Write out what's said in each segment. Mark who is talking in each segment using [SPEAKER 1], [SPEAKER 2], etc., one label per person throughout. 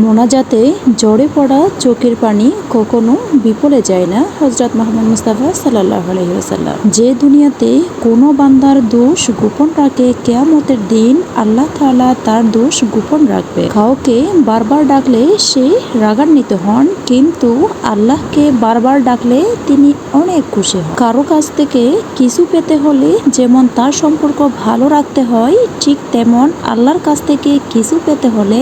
[SPEAKER 1] মোনাজাতে জড়ে পড়া চোখের পানি কখনো বিপলে যায় না হজরত মোহাম্মদ মুস্তাফা সাল্লাহ আলহিহাসাল্লাম যে দুনিয়াতে কোনো বান্দার দোষ গোপন রাখে, কেয়ামতের দিন আল্লাহ তাআলা তার দোষ গোপন রাখবে। কাউকে বারবার ডাকলে সে রাগান্বিত হন, কিন্তু আল্লাহকে বারবার ডাকলে তিনি অনেক খুশি হন। কারও কাছ থেকে কিছু পেতে হলে যেমন তার সম্পর্ক ভালো রাখতে হয়, ঠিক তেমন আল্লাহর কাছ থেকে কিছু পেতে হলে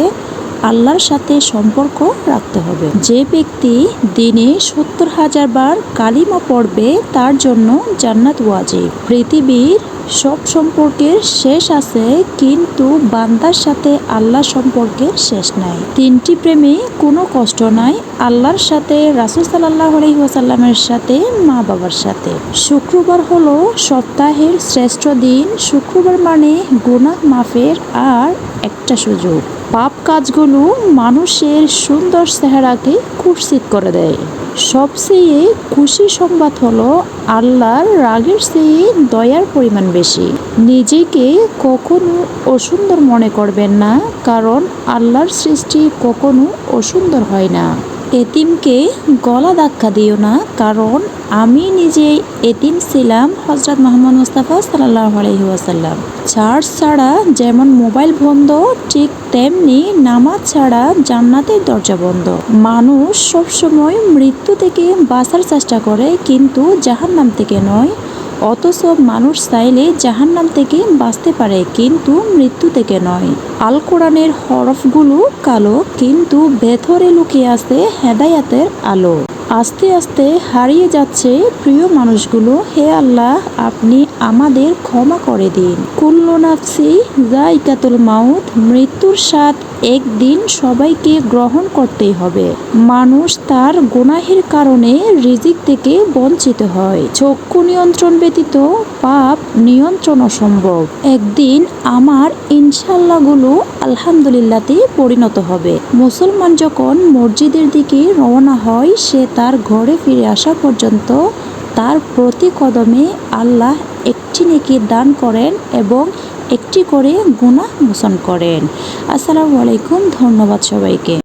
[SPEAKER 1] আল্লাহর সাথে সম্পর্ক রাখতে হবে। যে ব্যক্তি দিনে সত্তর হাজার বার কালিমা পড়বে, তার জন্য জান্নাত ওয়াজিব। পৃথিবীর সব সম্পর্কের শেষ আছে, কিন্তু বান্দার সাথে আল্লাহ সম্পর্কের শেষ নাই। তিনটি প্রেমে কোনো কষ্ট নাই, আল্লাহর সাথে, রাসুল সাল্লাহ আলহিহাসাল্লামের সাথে, মা বাবার সাথে। শুক্রবার হলো সপ্তাহের শ্রেষ্ঠ দিন। শুক্রবার মানে গুনাহ মাফের আর একটা সুযোগ। পাপ কাজগুলো মানুষের সুন্দর চেহারাকে কুৎসিত করে দেয়। সবচেয়ে খুশি সংবাদ হলো আল্লাহর রাগের চেয়ে দয়ার পরিমাণ বেশি। নিজেকে কখনো অসুন্দর মনে করবেন না, কারণ আল্লাহর সৃষ্টি কখনো অসুন্দর হয় না। এতিমকে গলা ধাক্কা দিও না, কারণ আমি নিজেই এতিম ছিলাম হজরত মোহাম্মদ মুস্তাফা সাল্লাহ আলহিহাসাল্লাম চার্জ ছাড়া যেমন মোবাইল বন্ধ, ঠিক তেমনি নামাজ ছাড়া জান্নাতের দরজা বন্ধ। মানুষ সবসময় মৃত্যু থেকে বাঁচার চেষ্টা করে, কিন্তু জাহান্নাম থেকে নয়, অথচ মানুষ চাইলে জাহান্নাম থেকে বাঁচতে পারে, কিন্তু মৃত্যু থেকে নয়। আল কোরআনের হরফগুলো কালো, কিন্তু ভেতরে লুকিয়ে আছে হেদায়াতের আলো। আস্তে আস্তে হারিয়ে যাচ্ছে প্রিয় মানুষগুলো। হে আল্লাহ, আপনি আমাদের ক্ষমা করে দিন। কুল্লু নাফসি জাইকাতুল মাউত, মৃত্যুর স্বাদ একদিন সবাইকে গ্রহণ করতেই হবে। মানুষ তার গুনাহের কারণে রিজিক থেকে বঞ্চিত হয়। চক্ষু নিয়ন্ত্রণ ব্যতীত পাপ নিয়ন্ত্রণ অসম্ভব। একদিন আমার ইনশাল্লাহগুলো আলহামদুলিল্লাহতে পরিণত হবে। মুসলমান যখন মসজিদের দিকে রওনা হয়, সে তার ঘরে ফিরে আসা পর্যন্ত তার প্রতি কদমে আল্লাহ একটি নেকি দান করেন এবং একটি করে গুণা মোচন করেন। আসসালামু আলাইকুম, ধন্যবাদ সবাইকে।